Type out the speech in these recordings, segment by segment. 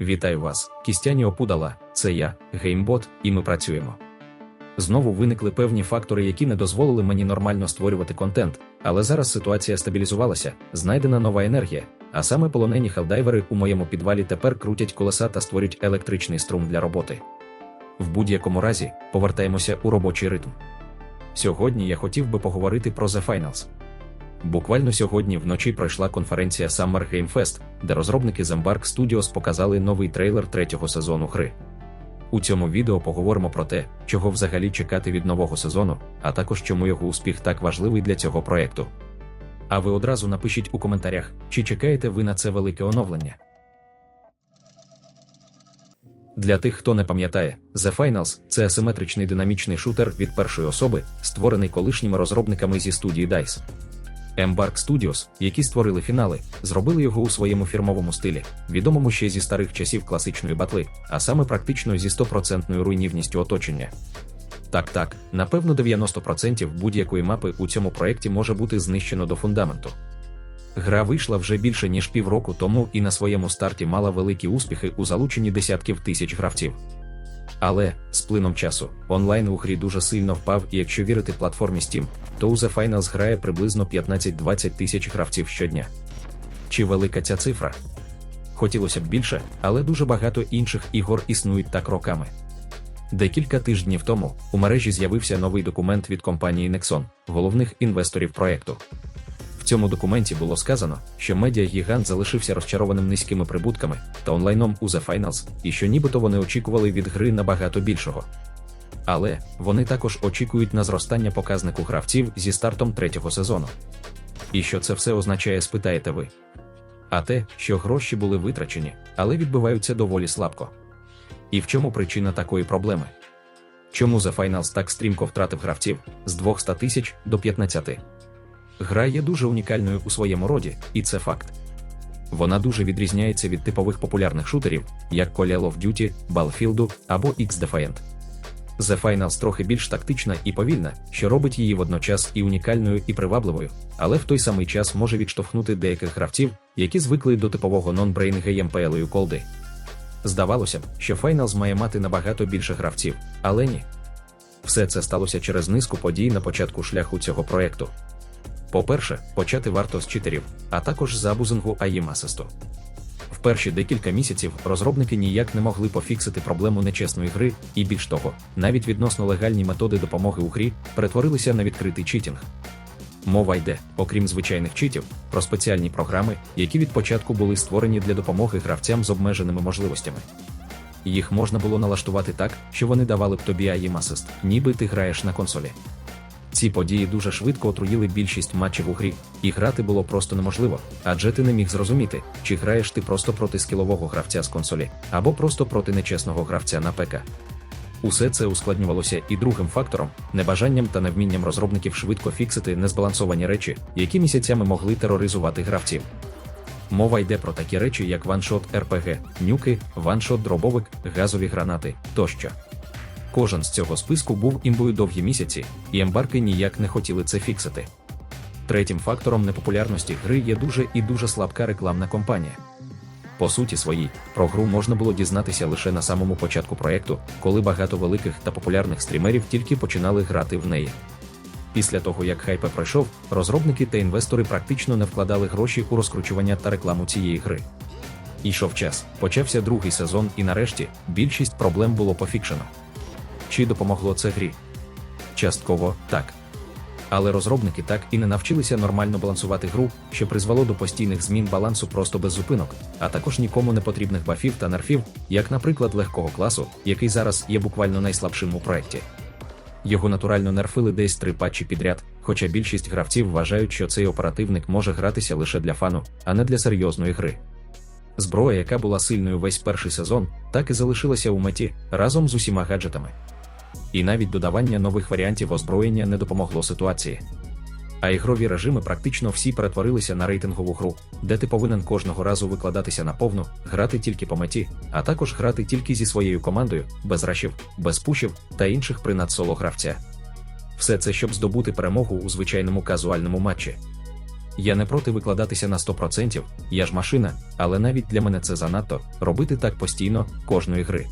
Вітаю вас, Кістяні Опудала, це я, геймбот, і ми працюємо. Знову виникли певні фактори, які не дозволили мені нормально створювати контент, але зараз ситуація стабілізувалася, знайдена нова енергія, а саме полонені хелдайвери у моєму підвалі тепер крутять колеса та створюють електричний струм для роботи. В будь-якому разі повертаємося у робочий ритм. Сьогодні я хотів би поговорити про The Finals. Буквально сьогодні вночі пройшла конференція Summer Game Fest, де розробники з Embark Studios показали новий трейлер третього сезону гри. У цьому відео поговоримо про те, чого взагалі чекати від нового сезону, а також чому його успіх так важливий для цього проєкту. А ви одразу напишіть у коментарях, чи чекаєте ви на це велике оновлення. Для тих, хто не пам'ятає, The Finals це асиметричний динамічний шутер від першої особи, створений колишніми розробниками зі студії DICE. Embark Studios, які створили фінали, зробили його у своєму фірмовому стилі, відомому ще зі старих часів класичної батли, а саме практично зі 100% руйнівністю оточення. Так, так, напевно, 90% будь-якої мапи у цьому проєкті може бути знищено до фундаменту. Гра вийшла вже більше ніж півроку тому і на своєму старті мала великі успіхи у залученні десятків тисяч гравців. Але з плином часу онлайн у грі дуже сильно впав, і якщо вірити платформі Steam, то у The Finals грає приблизно 15-20 тисяч гравців щодня. Чи велика ця цифра? Хотілося б більше, але дуже багато інших ігор існують так роками. Декілька тижнів тому у мережі з'явився новий документ від компанії Nexon, головних інвесторів проєкту. Цьому документі було сказано, що медіагігант залишився розчарованим низькими прибутками та онлайном у The Finals, і що нібито вони очікували від гри набагато більшого. Але вони також очікують на зростання показнику гравців зі стартом третього сезону. І що це все означає, спитаєте ви? А те, що гроші були витрачені, але відбиваються доволі слабко. І в чому причина такої проблеми? Чому The Finals так стрімко втратив гравців з 200 тисяч до 15? Гра є дуже унікальною у своєму роді, і це факт. Вона дуже відрізняється від типових популярних шутерів, як Call of Duty, Battlefield або X-Defiant. The Finals трохи більш тактична і повільна, що робить її водночас і унікальною, і привабливою, але в той самий час може відштовхнути деяких гравців, які звикли до типового нон-брейн геймплею колди. Здавалося б, що Finals має мати набагато більше гравців, але ні. Все це сталося через низку подій на початку шляху цього проєкту. По-перше, почати варто з читерів, а також з абузингу АІМ-асисту. В перші декілька місяців розробники ніяк не могли пофіксити проблему нечесної гри, і більш того, навіть відносно легальні методи допомоги у грі перетворилися на відкритий читінг. Мова йде, окрім звичайних читів, про спеціальні програми, які від початку були створені для допомоги гравцям з обмеженими можливостями. Їх можна було налаштувати так, що вони давали б тобі аїм асист, ніби ти граєш на консолі. Ці події дуже швидко отруїли більшість матчів у грі, і грати було просто неможливо, адже ти не міг зрозуміти, чи граєш ти просто проти скілового гравця з консолі, або просто проти нечесного гравця на ПК. Усе це ускладнювалося і другим фактором небажанням та невмінням розробників швидко фіксити незбалансовані речі, які місяцями могли тероризувати гравців. Мова йде про такі речі, як ваншот РПГ, нюки, ваншот дробовик, газові гранати тощо. Кожен з цього списку був імбою довгі місяці, і ембарки ніяк не хотіли це фіксити. Третім фактором непопулярності гри є дуже і дуже слабка рекламна кампанія. По суті своїй, про гру можна було дізнатися лише на самому початку проєкту, коли багато великих та популярних стрімерів тільки починали грати в неї. Після того, як хайпе пройшов, розробники та інвестори практично не вкладали гроші у розкручування та рекламу цієї гри. Ішов час, почався другий сезон, і нарешті більшість проблем було пофікшено. Чи допомогло це грі? Частково так. Але розробники так і не навчилися нормально балансувати гру, що призвело до постійних змін балансу просто без зупинок, а також нікому не потрібних бафів та нерфів, як, наприклад, легкого класу, який зараз є буквально найслабшим у проєкті. Його натурально нерфили десь три патчі підряд, хоча більшість гравців вважають, що цей оперативник може гратися лише для фану, а не для серйозної гри. Зброя, яка була сильною весь перший сезон, так і залишилася у меті разом з усіма гаджетами. І навіть додавання нових варіантів озброєння не допомогло ситуації. А ігрові режими практично всі перетворилися на рейтингову гру, де ти повинен кожного разу викладатися на повну, грати тільки по меті, а також грати тільки зі своєю командою, без рашів, без пушів та інших принад соло гравця. Все це щоб здобути перемогу у звичайному казуальному матчі. Я не проти викладатися на 100%, я ж машина, але навіть для мене це занадто робити так постійно кожної гри.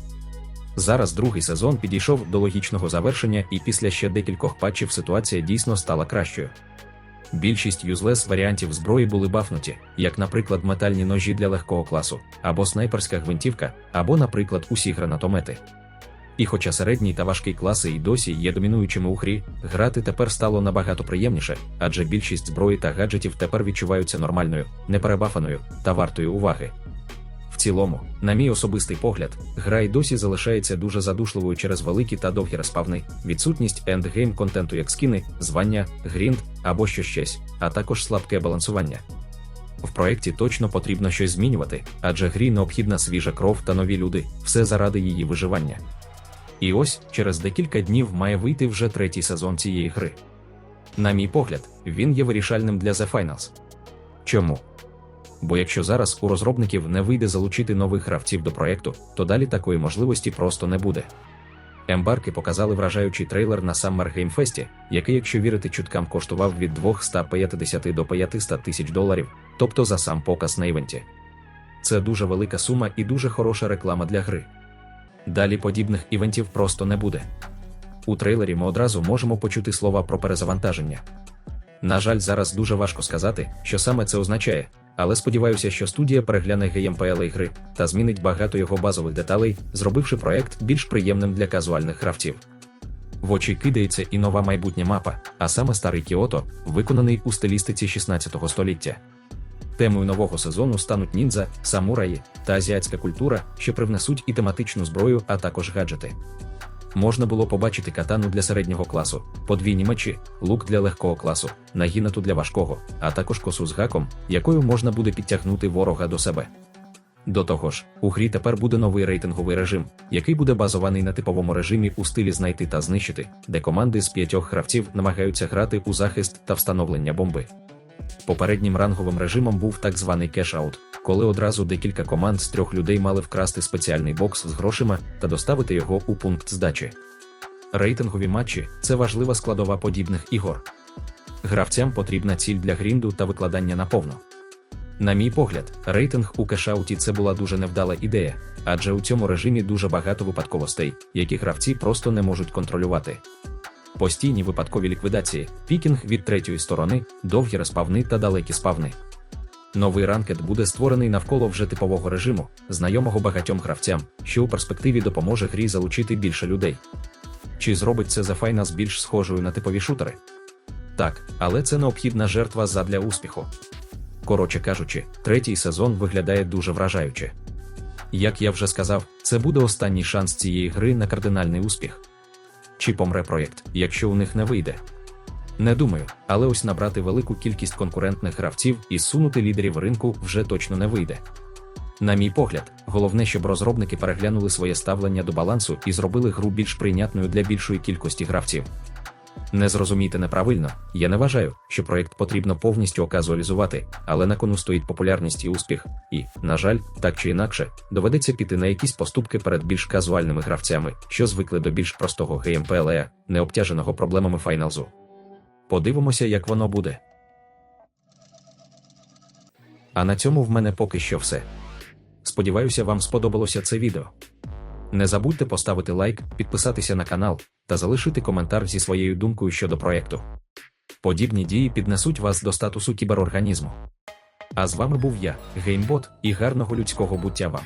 Зараз другий сезон підійшов до логічного завершення, і після ще декількох патчів ситуація дійсно стала кращою. Більшість юзлес варіантів зброї були бафнуті, як, наприклад, метальні ножі для легкого класу, або снайперська гвинтівка, або, наприклад, усі гранатомети. І хоча середній та важкий класи і досі є домінуючими у грі, грати тепер стало набагато приємніше, адже більшість зброї та гаджетів тепер відчуваються нормальною, неперебафаною та вартою уваги. Цілому, на мій особистий погляд, гра й досі залишається дуже задушливою через великі та довгі респавни, відсутність ендгейм контенту як скіни, звання, грінд або що щось, а також слабке балансування. В проєкті точно потрібно щось змінювати, адже грі необхідна свіжа кров та нові люди, все заради її виживання. І ось через декілька днів має вийти вже третій сезон цієї гри. На мій погляд, він є вирішальним для The Finals. Чому? Бо якщо зараз у розробників не вийде залучити нових гравців до проєкту, то далі такої можливості просто не буде. Ембарки показали вражаючий трейлер на Summer Game Fest, який, якщо вірити чуткам, коштував від 250 до 500 тисяч доларів, тобто за сам показ на івенті. Це дуже велика сума і дуже хороша реклама для гри. Далі подібних івентів просто не буде. У трейлері ми одразу можемо почути слова про перезавантаження. На жаль, зараз дуже важко сказати, що саме це означає, але сподіваюся, що студія перегляне геймплей гри та змінить багато його базових деталей, зробивши проект більш приємним для казуальних гравців. В очі кидається і нова майбутня мапа, а саме старий Кіото, виконаний у стилістиці 16 століття. Темою нового сезону стануть ніндзя, самураї та азіатська культура, що привнесуть і тематичну зброю, а також гаджети. Можна було побачити катану для середнього класу, подвійні мечі, лук для легкого класу, нагінату для важкого, а також косу з гаком, якою можна буде підтягнути ворога до себе. До того ж, у грі тепер буде новий рейтинговий режим, який буде базований на типовому режимі у стилі знайти та знищити, де команди з п'ятьох гравців намагаються грати у захист та встановлення бомби. Попереднім ранговим режимом був так званий кеш-аут, коли одразу декілька команд з трьох людей мали вкрасти спеціальний бокс з грошима та доставити його у пункт здачі. Рейтингові матчі це важлива складова подібних ігор. Гравцям потрібна ціль для грінду та викладання наповно. На мій погляд, рейтинг у кешауті це була дуже невдала ідея, адже у цьому режимі дуже багато випадковостей, які гравці просто не можуть контролювати. Постійні випадкові ліквідації, пікінг від третьої сторони, довгі респавни та далекі спавни. Новий ранкет буде створений навколо вже типового режиму, знайомого багатьом гравцям, що у перспективі допоможе грі залучити більше людей. Чи зробить це The Finals більш схожою на типові шутери? Так, але це необхідна жертва задля успіху. Коротше кажучи, третій сезон виглядає дуже вражаюче. Як я вже сказав, це буде останній шанс цієї гри на кардинальний успіх. Чи помре проєкт, якщо у них не вийде? Не думаю, але ось набрати велику кількість конкурентних гравців і сунути лідерів ринку вже точно не вийде. На мій погляд, головне, щоб розробники переглянули своє ставлення до балансу і зробили гру більш прийнятною для більшої кількості гравців. Не зрозумійте неправильно, я не вважаю, що проєкт потрібно повністю оказуалізувати, але на кону стоїть популярність і успіх, і, на жаль, так чи інакше, доведеться піти на якісь поступки перед більш казуальними гравцями, що звикли до більш простого геймплея, не обтяженого проблемами файналзу. Подивимося, як воно буде. А на цьому в мене поки що все. Сподіваюся, вам сподобалося це відео. Не забудьте поставити лайк, підписатися на канал та залишити коментар зі своєю думкою щодо проєкту. Подібні дії піднесуть вас до статусу кіберорганізму. А з вами був я, Геймбот, і гарного людського буття вам.